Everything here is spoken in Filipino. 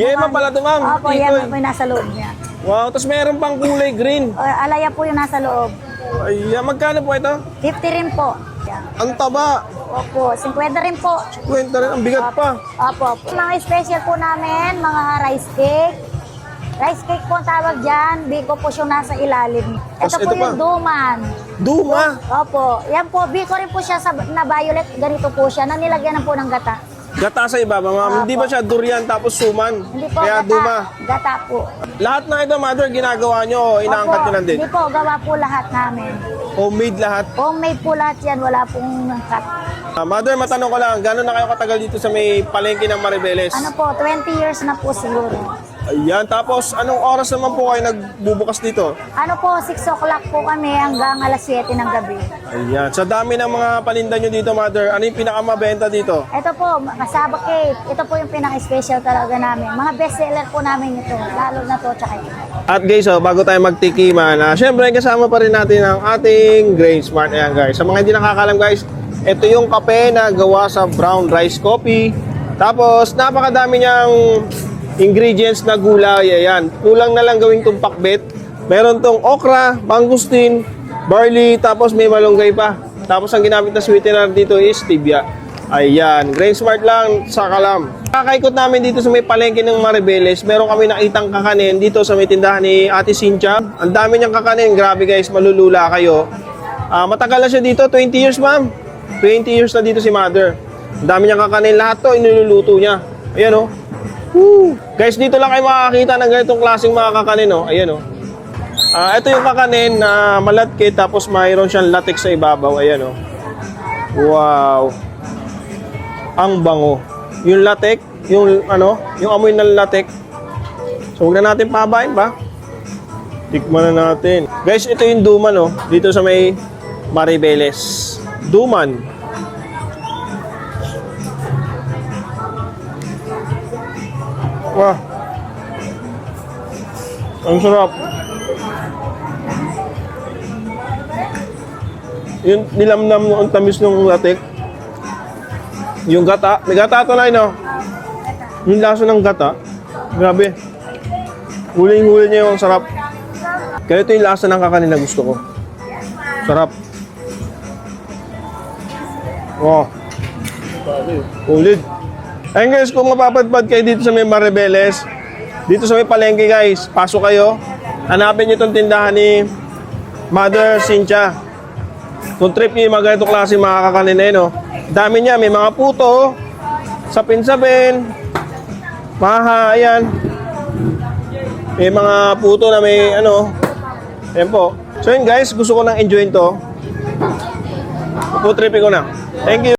Yema pala to, ma'am. Opo, Tikoy. yema po yung nasa loob niya. Wow, tapos meron pang kulay green. O, alaya po yung nasa loob. Ayan, magkano po ito? 50 rin po. Yan. Ang taba. Opo, 50 rin po. Kwenta rin, ang bigat pa. Opo, opo. Mga special po namin, mga rice cake. Rice cake po ang tawag dyan. Biko po siya nasa ilalim. Tas Ito po ito pa. yung duman. Duma. Opo, yan po. Biko rin po siya sa, na violet. Ganito po siya. Na nilagyan na po ng gata. Gata sa ibaba, ma'am. Hindi ba siya durian tapos suman? Hindi po Kaya gata. duma. Gata po. Lahat na ito, mother, ginagawa nyo o inaangkat Opo, nyo lang din? Hindi po, gawa po lahat namin. Homemade lahat. Homemade po lahat yan. Wala pong cut. Ah, mother, matanong ko lang, gano'n na kayo katagal dito sa may palengke ng Maribeles? Ano po, 20 years na po siguro. Ayan, tapos anong oras naman po kayo nagbubukas dito? Ano po, 6 o'clock po kami hanggang alas 7 ng gabi. Ayan, sa dami ng mga paninda nyo dito, mother, ano yung pinakamabenta dito? Ito po, kasaba cake. Ito po yung pinaka-special talaga namin. Mga bestseller po namin ito. Lalo na to, tsaka ito. At guys, oh, bago tayo magtikiman, ah, syempre kasama pa rin natin ang ating Grain Smart. Ayan guys, sa mga hindi nakakalam guys, ito yung kape na gawa sa brown rice coffee. Tapos, napakadami niyang ingredients na gulay. Ayan, kulang na lang gawing itong pakbet. Meron tong okra, mangustin, barley, tapos may malunggay pa. Tapos ang ginamit na sweetener dito is stevia. Ayan, Grain Smart lang sa kalam. Kakaikot namin dito sa may palengke ng Maribeles, meron kami nakitang kakanin dito sa may tindahan ni Ate Cynthia. Ang dami niyang kakanin, grabe guys, malulula kayo. Ah, matagal na siya dito, 20 years ma'am. 20 years na dito si Mother. Ang dami niyang kakanin, lahat to iniluluto niya. Ayan oh. Woo! Guys, dito lang kayo makakita ng ganitong klaseng mga kakanin oh. Ayan oh. Ah, ito yung kakanin na malatkit tapos mayroon siyang latex sa ibabaw. Ayan oh. Wow. Ang bango. Yung latex, yung ano, yung amoy ng latex. So, huwag na natin pabain ba? Tikman na natin. Guys, ito yung duman oh. Dito sa may Maribeles. Duman. Wah. Ang sarap. Yung nilamnam ng tamis ng latek. Yung gata. May gata ito na no? Yung lasa ng gata. Grabe. Huling-huli niya yung sarap. Kaya ito yung lasa ng kakanin gusto ko. Sarap. Wow. Ulit. Ayun guys, kung mapapadpad kayo dito sa may Maribeles, dito sa may palengke guys, pasok kayo. Hanapin niyo itong tindahan ni Mother Cynthia. Kung trip niyo yung mga ganitong klase mga kakanin yun, oh. Dami niya, may mga puto, sapin-sapin, maha, ayan. May mga puto na may ano, ayan po. So yun guys, gusto ko nang enjoyin to. Puputripin ko na. Thank you.